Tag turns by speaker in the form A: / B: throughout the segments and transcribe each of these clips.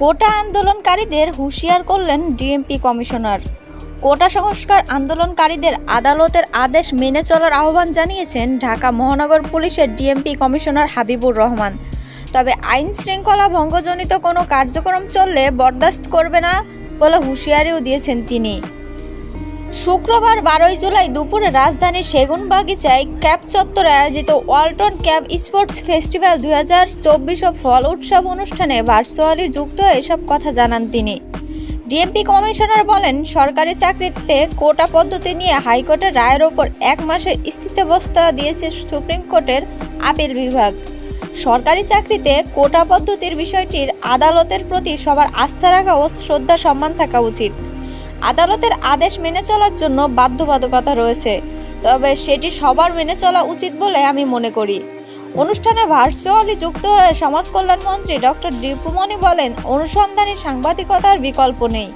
A: কোটা আন্দোলনকারীদের হুঁশিয়ার করলেন ডিএমপি কমিশনার। কোটা সংস্কার আন্দোলনকারীদের আদালতের আদেশ মেনে চলার আহ্বান জানিয়েছেন ঢাকা মহানগর পুলিশের ডিএমপি কমিশনার হাবিবুর রহমান। তবে আইন শৃঙ্খলা ভঙ্গজনিত কোনো কার্যক্রম চললে বরদাস্ত করবে না বলে হুঁশিয়ারিও দিয়েছেন তিনি। শুক্রবার বারোই জুলাই দুপুরে রাজধানীর সেগুন বাগিচায় ক্যাব চত্বরে আয়োজিত ওয়ালটন ক্যাব স্পোর্টস ফেস্টিভ্যাল দুই হাজার চব্বিশ ফল উৎসব অনুষ্ঠানে ভার্চুয়ালি যুক্ত হয়ে এসব কথা জানান তিনি। ডিএমপি কমিশনার বলেন, সরকারি চাকরিতে কোটা পদ্ধতি নিয়ে হাইকোর্টের রায়ের ওপর এক মাসের স্থিতাবস্থা দিয়েছে সুপ্রিম কোর্টের আপিল বিভাগ। সরকারি চাকরিতে কোটা পদ্ধতির বিষয়টির আদালতের প্রতি সবার আস্থা রাখা ও শ্রদ্ধা সম্মান থাকা উচিত। আদালতের আদেশ মেনে চলার জন্য বাধ্যবাধকতা রয়েছে। তবে সেটি সবার মেনে চলা উচিত বলে আমি মনে করি। অনুষ্ঠানে ভার্চুয়ালি যুক্ত হয়ে সমাজ কল্যাণ মন্ত্রী ডক্টর দীপুমণি বলেন, অনুসন্ধানী সাংবাদিকতার বিকল্প নেই।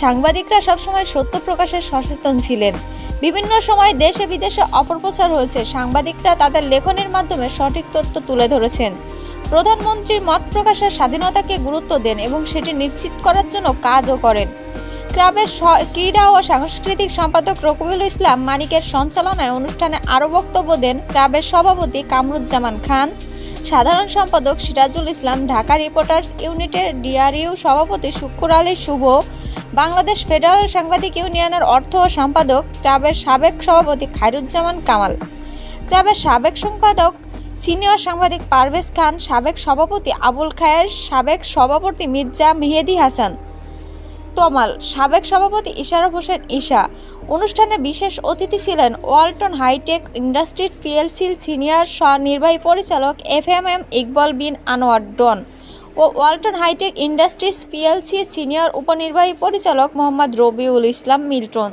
A: সাংবাদিকরা সবসময় সত্য প্রকাশে সচেতন ছিলেন। বিভিন্ন সময় দেশে বিদেশে অপপ্রচার হয়েছে। সাংবাদিকরা তাদের লেখনের মাধ্যমে সঠিক তথ্য তুলে ধরেছেন। প্রধানমন্ত্রীর মত প্রকাশের স্বাধীনতাকে গুরুত্ব দেন এবং সেটি নিশ্চিত করার জন্য কাজও করেন। ক্লাবের ক্রীড়া ও সাংস্কৃতিক সম্পাদক রকিবুল ইসলাম মানিকের সঞ্চালনায় অনুষ্ঠানে আরও বক্তব্য দেন ক্লাবের সভাপতি কামরুজ্জামান খান। সাধারণ সম্পাদক সিরাজুল ইসলাম, ঢাকা রিপোর্টার্স ইউনিটের ডিআরইউ সভাপতি শুক্কুর আলী শুভ, বাংলাদেশ ফেডারেল সাংবাদিক ইউনিয়নের অর্থ ও সম্পাদক ক্লাবের সাবেক সভাপতি খায়রুজ্জামান কামাল। ক্লাবের সাবেক সম্পাদক সিনিয়র সাংবাদিক পারভেজ খান, সাবেক সভাপতি আবুল খায়ের, সাবেক সভাপতি মির্জা মেহেদি হাসান। তমাল, সাবেক সভাপতি ইশারফ হোসেন ঈশা। অনুষ্ঠানে বিশেষ অতিথি ছিলেন ওয়ালটন হাইটেক ইন্ডাস্ট্রিজ পিএলসির সিনিয়র স্বনির্বাহী পরিচালক F M M Iqbal bin Anwar Don ও Walton hitech industries PLC senior উপনির্বাহী পরিচালক মোহাম্মদ রবিউল ইসলাম মিল্টন।